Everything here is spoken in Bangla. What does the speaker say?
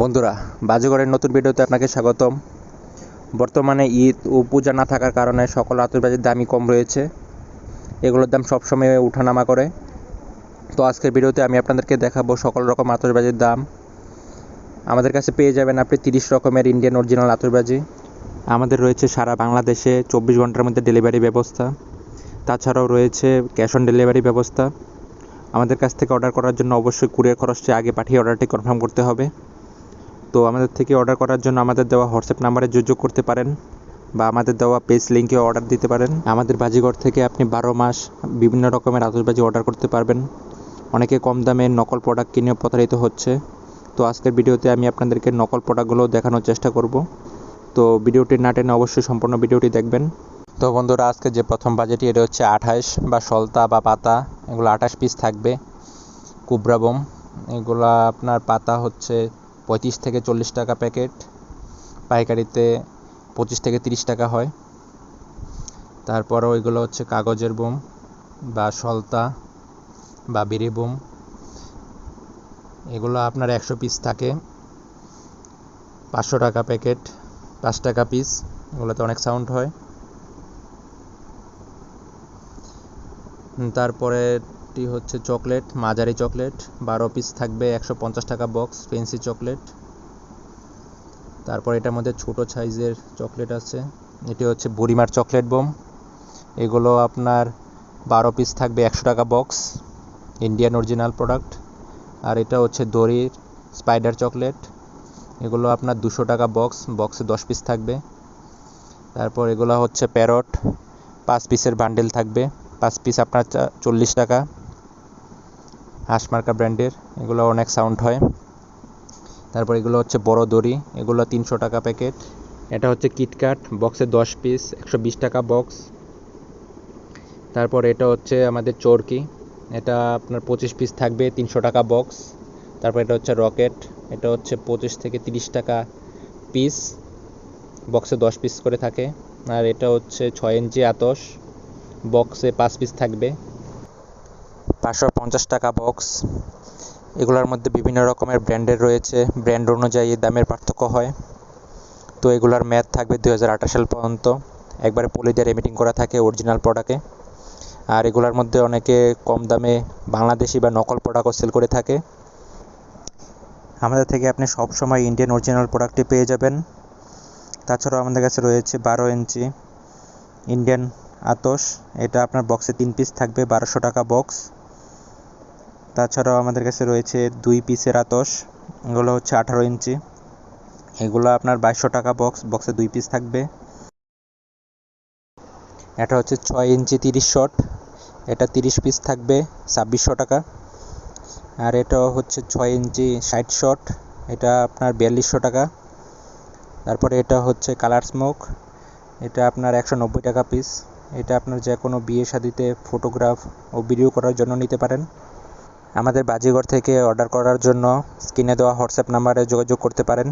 বন্ধুরা, বাজিগরের নতুন ভিডিওতে আপনাকে স্বাগতম। বর্তমানে ঈদ ও পূজা না থাকার কারণে সকল আতশবাজির দামই কম রয়েছে। এগুলোর দাম সবসময় উঠানামা করে। তো আজকের ভিডিওতে আমি আপনাদেরকে দেখাবো সকল রকম আতশবাজির দাম। আমাদের কাছে পেয়ে যাবেন আপনি তিরিশ রকমের ইন্ডিয়ান অরিজিনাল আতশবাজি। আমাদের রয়েছে সারা বাংলাদেশে চব্বিশ ঘণ্টার মধ্যে ডেলিভারি ব্যবস্থা। তাছাড়াও রয়েছে ক্যাশ অন ডেলিভারি ব্যবস্থা। আমাদের কাছ থেকে অর্ডার করার জন্য অবশ্যই কুরিয়ার খরচটি আগে পাঠিয়ে অর্ডারটি কনফার্ম করতে হবে। তো আমাদের থেকে অর্ডার করার জন্য আমাদের দেওয়া হোয়াটসঅ্যাপ নাম্বারে যোগাযোগ করতে পারেন বা আমাদের দেওয়া পেজ লিঙ্কে অর্ডার দিতে পারেন। আমাদের বাজিঘর থেকে আপনি বারো মাস বিভিন্ন রকমের আতশবাজি অর্ডার করতে পারবেন। অনেকে কম দামে নকল প্রোডাক্ট কিনে প্রতারিত হচ্ছে। তো আজকের ভিডিওতে আমি আপনাদেরকে নকল প্রোডাক্টগুলো দেখানোর চেষ্টা করব। তো ভিডিওটি না টেনে অবশ্যই সম্পূর্ণ ভিডিওটি দেখবেন। তো বন্ধুরা, আজকে যে প্রথম বাজেটটি এটা হচ্ছে আঠাশ বা সলতা বা পাতা। এগুলো আঠাশ পিস থাকবে। Cobra bomb. এগুলা আপনার পাতা হচ্ছে পঁয়ত্রিশ থেকে চল্লিশ টাকা প্যাকেট, পাইকারিতে পঁচিশ থেকে তিরিশ টাকা হয়। তারপরও ওইগুলো হচ্ছে কাগজের বোম বা সলতা বা বিড়ি বোম। এগুলো আপনার একশো পিস থাকে। পাঁচশো টাকা প্যাকেট, পাঁচ টাকা পিস, এগুলোতে অনেক সাউন্ড হয়। তারপরেটি হচ্ছে চকলেট, মাঝারি চকলেট, বারো পিস থাকবে, একশো পঞ্চাশ টাকা বক্স ফেন্সি চকলেট। তারপর এটার মধ্যে ছোটো সাইজের চকলেট আছে। এটি হচ্ছে বুড়িমার চকলেট বোম। এগুলো আপনার বারো পিস থাকবে, একশো টাকা বক্স ইন্ডিয়ান অরিজিনাল প্রোডাক্ট আর এটা হচ্ছে দড়ির স্পাইডার চকলেট। এগুলো আপনার দুশো টাকা বক্স বক্সে দশ পিস থাকবে। তারপর এগুলো হচ্ছে প্যারট, পাঁচ পিসের বান্ডেল থাকবে। পাঁচ পিস আপনার চল্লিশ টাকা। হাঁসমার্কা ব্র্যান্ডের এগুলো অনেক সাউন্ড হয়। তারপর এগুলো হচ্ছে বড় দড়ি, এগুলো তিনশো টাকা প্যাকেট এটা হচ্ছে কিটকাট বক্সে দশ পিস একশো বিশ টাকা বক্স তারপর এটা হচ্ছে আমাদের চরকি, এটা আপনার পঁচিশ পিস থাকবে, তিনশো টাকা বক্স তারপর এটা হচ্ছে রকেট, এটা হচ্ছে পঁচিশ থেকে তিরিশ টাকা পিস বক্সে দশ পিস করে থাকে। আর এটা হচ্ছে ছয় ইঞ্চি আতস বক্সে পাঁচ পিস থাকবে। পাঁচশো পঞ্চাশ টাকা বক্স এগুলোর মধ্যে বিভিন্ন রকমের ব্র্যান্ডের রয়েছে। ব্র্যান্ড অনুযায়ী দামের পার্থক্য হয়। তো এগুলোর ম্যাথ থাকবে দু হাজার আঠাশ সাল পর্যন্ত। একবারে পলি দিয়ে রেমিটিং করা থাকে অরিজিনাল প্রোডাক্টে আর এগুলোর মধ্যে অনেকে কম দামে বাংলাদেশি বা নকল প্রোডাক্টও সেল করে থাকে। আমাদের থেকে আপনি সব সময় ইন্ডিয়ান অরিজিনাল প্রোডাক্টটি পেয়ে যাবেন। তাছাড়াও আমাদের কাছে রয়েছে বারো ইঞ্চি ইন্ডিয়ান আতস এটা আপনার বক্সে তিন পিস থাকবে, বারোশো টাকা বক্স তাছাড়াও আমাদের কাছে রয়েছে দুই পিসের আতস, এগুলো হচ্ছে আঠারো ইঞ্চি। এগুলো আপনার বাইশশো টাকা বক্স বক্সে দুই পিস থাকবে। এটা হচ্ছে ছয় ইঞ্চি তিরিশ শট এটা তিরিশ পিস থাকবে ছাব্বিশশো টাকা। আর এটা হচ্ছে ছয় ইঞ্চি ষাট শট এটা আপনার বিয়াল্লিশশো টাকা। তারপরে এটা হচ্ছে কালার স্মোক এটা আপনার একশো নব্বই টাকা পিস এটা আপনার যে কোনো বিয়ে শাদিতে ফটোগ্রাফ ও ভিডিও করার জন্য নিতে পারেন। আমাদের বাজিগর থেকে অর্ডার করার জন্য স্ক্রিনে দেওয়া হোয়াটসঅ্যাপ নাম্বারে যোগাযোগ করতে পারেন।